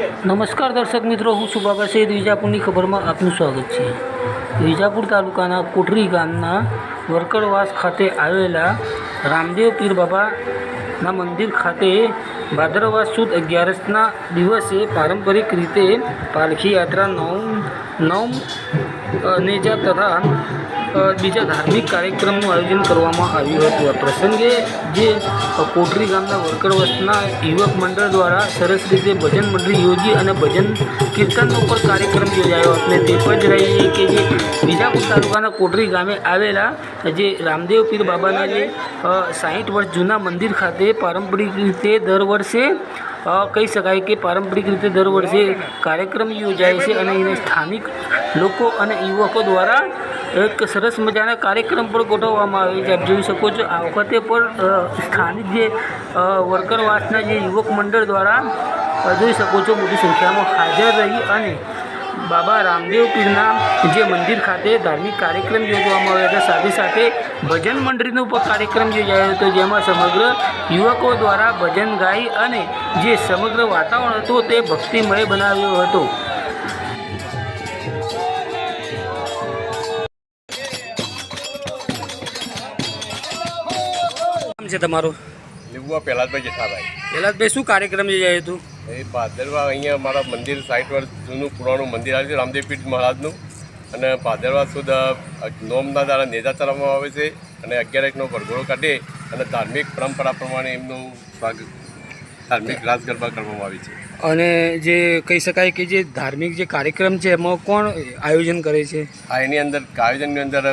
નમસ્કાર દર્શક મિત્રો, હું છું સૈદ વિજાપુરની ખબરમાં આપનું સ્વાગત છે. વિજાપુર તાલુકાના કોઠરી ગામના વરકડવાસ ખાતે આવેલા રામદેવ પીર બાબાના મંદિર ખાતે ભાદરવા સુદ અગિયારસના દિવસે પારંપરિક રીતે પાલખી યાત્રા નવ નવ નેજા તથા બીજા ધાર્મિક કાર્યક્રમનું આયોજન કરવામાં આવ્યું હતું. આ પ્રસંગે જે કોટરી ગામના વર્કરવસના યુવક મંડળ દ્વારા સરસ રીતે ભજન મંડળી યોજી અને ભજન કીર્તનનો પણ કાર્યક્રમ યોજાયો આપણે તે પણ જ રહીએ કે જે બીજાપુર તાલુકાના કોટરી ગામે આવેલા જે રામદેવ પીર બાબાના જે સાહીઠ વર્ષ જૂના મંદિર ખાતે પારંપરિક રીતે દર વર્ષે કહી શકાય કે પારંપરિક રીતે દર વર્ષે કાર્યક્રમ યોજાય છે. અને એને સ્થાનિક લોકો અને યુવકો દ્વારા એક સરસ મજાના કાર્યક્રમ પણ ગોઠવવામાં આવે છે. આપ જોઈ શકો છો, આ વખતે પણ સ્થાનિક જે વર્કરવાસના જે યુવક મંડળ દ્વારા જોઈ શકો છો મોટી સંખ્યામાં હાજર રહી અને બાબા રામદેવ પીરના જે મંદિર ખાતે ધાર્મિક કાર્યક્રમ યોજવામાં આવ્યો હતા. સાથે સાથે ભજન મંડળીનો પણ કાર્યક્રમ યોજાયો હતો, જેમાં સમગ્ર યુવકો દ્વારા ભજન ગાઈ અને જે સમગ્ર વાતાવરણ હતું તે ભક્તિમય બનાવ્યો હતો. છે તમારું? લીંબુઆ પહેલાદભાઈ જેઠાભાઈ. પહેલાદભાઈ શું કાર્યક્રમ યોજાયો હતું? એ ભાદરવા અહીંયા મારા મંદિર સાઠ વર્ષ જૂનું પુરાણું મંદિર આવ્યું છે રામદેવપીઠ મહારાજનું. અને ભાદરવા સુદ નોમના દ્વારા નેજા ચલાવવામાં આવે છે અને અગિયાર એકનો ભરઘોડો કાઢે અને ધાર્મિક પરંપરા પ્રમાણે એમનું સ્વાગત ધાર્મિક રાસ ગરબા કરવામાં આવે છે. અને જે કહી શકાય કે જે ધાર્મિક જે કાર્યક્રમ છે એમાં કોણ આયોજન કરે છે? આ એની અંદર આયોજનની અંદર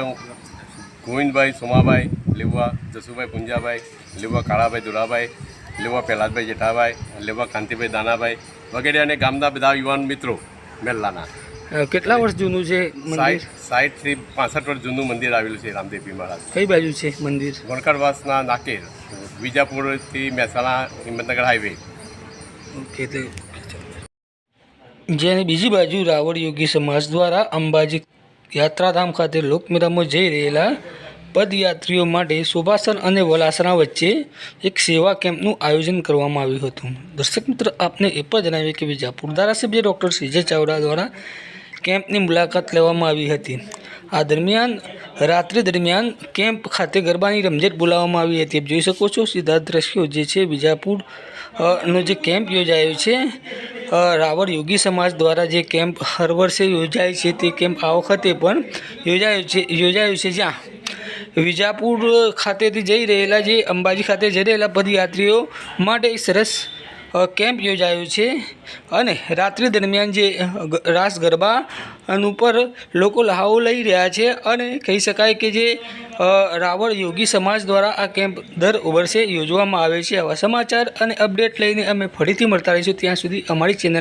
ગોવિંદભાઈ સોમાભાઈ લીંબુઆ જસુભાઈ પુંજાભાઈ લેવા કાળાભાઈ દુરાભાઈ લેવા પહેલાદભાઈ જેઠાભાઈ લેવા કાંતિભાઈ દાનાભાઈ વગેરે અને ગામના બધા યુવાન મિત્રો મેલ્લાના કેટલા વર્ષ જૂનું છે મંદિર? સાઠથી પાસઠ વર્ષ જૂનું મંદિર આવેલું છે રામદેવપી મહારાજ. કઈ બાજુ છે મંદિર? વણકરવાસના નાકેર વિજાપુરથી મહેસાણા હિંમતનગર હાઈવે. ઓકે તે જેની બીજી બાજુ રાવળ યોગી સમાજ દ્વારા અંબાજી યાત્રાધામ ખાતે લોકમેળામાં જઈ રહેલા પદયાત્રીઓ માટે શોભાસન અને વલાસણા વચ્ચે એક સેવા કેમ્પનું આયોજન કરવામાં આવ્યું હતું. દર્શક મિત્ર, આપને એ પણ જણાવીએ કે વિજાપુર ધારાસભ્ય ડૉક્ટર સીજે ચાવડા દ્વારા કેમ્પની મુલાકાત લેવામાં આવી હતી. આ દરમિયાન, રાત્રિ દરમિયાન કેમ્પ ખાતે ગરબાની રમઝટ બોલાવવામાં આવી હતી. જોઈ શકો છો, સીધા દ્રશ્યો જે છે વિજાપુર નો જે કેમ્પ યોજાયો છે રાવળ યોગી સમાજ દ્વારા જે કેમ્પ હર વર્ષે યોજાય છે તે કેમ્પ આ વખતે પણ યોજાયો છે યોજાયો છે જ્યાં વિજાપુર ખાતેથી જઈ રહેલા જે અંબાજી ખાતે જઈ રહેલા પદયાત્રીઓ માટે સરસ કેમ્પ યોજાયો છે અને રાત્રિ દરમિયાન જે રાસ ગરબા અન ઉપર લોકો લહાવો લઈ રહ્યા છે અને કહી શકાય કે જે રાવળ યોગી સમાજ દ્વારા આ કેમ્પ દર વર્ષે યોજવામાં આવે છે. આવા સમાચાર અને અપડેટ લઈને અમે ફરીથી મળતા રહીશું. ત્યાં સુધી અમારી ચેનલ